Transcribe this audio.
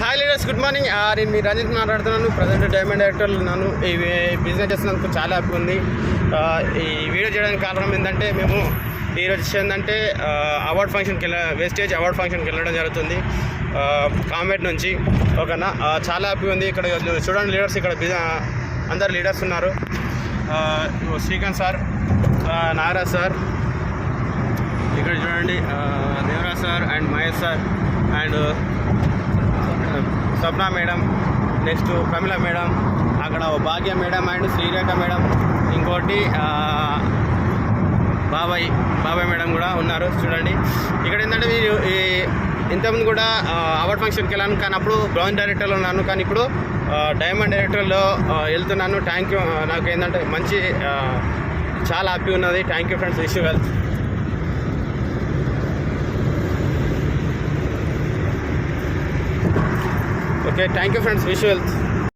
Hi leaders good morning నేను మీ రంజిత్ మాట్లాడుతున్నాను. Present diamond director ఉన్నాను. ఈ బిజినెస్ చేస్తున్నందుకు చాలా హ్యాపీ ఉంది. Ah, ఈ వీడియో చేయడానికి కారణం ఏంటంటే మేము ఈరోజు ఏంటంటే అవార్డ్ ఫంక్షన్కి వెళ్ళ వేస్టేజ్ అవార్డ్ ఫంక్షన్కి వెళ్ళడం జరుగుతుంది. కామెంట్ నుంచి. ఓకేనా? చాలా హ్యాపీ ఉంది. ఇక్కడ చూడండి లీడర్స్ ఇక్కడ అందరు లీడర్స్ ఉన్నారు. శ్రీకాంత్ సార్ ఆ, నాగరాజ్ సార్. ఇక్కడ చూడండి Devaraj sir and Mahesh sir. And Swapna madam next Pramila madam అక్కడ Bhagya madam and Srirekha madam. ఇంకోటి బాబాయ్ బాబాయ్ మేడం కూడా ఉన్నారు చూడండి. ఇక్కడ ఏంటంటే మీరు ఈ ఇంతకుముందు కూడా అవార్డ్ ఫంక్షన్కి వెళ్ళాను కానీ అప్పుడు బ్రౌన్ డైరెక్టర్లో ఉన్నాను కానీ ఇప్పుడు డైమండ్ డైరెక్టర్లో వెళ్తున్నాను. థ్యాంక్ యూ నాకు ఏంటంటే మంచి చాలా హ్యాపీ ఉన్నది. Thank you friends wish wealth okay thank you friends wish wealth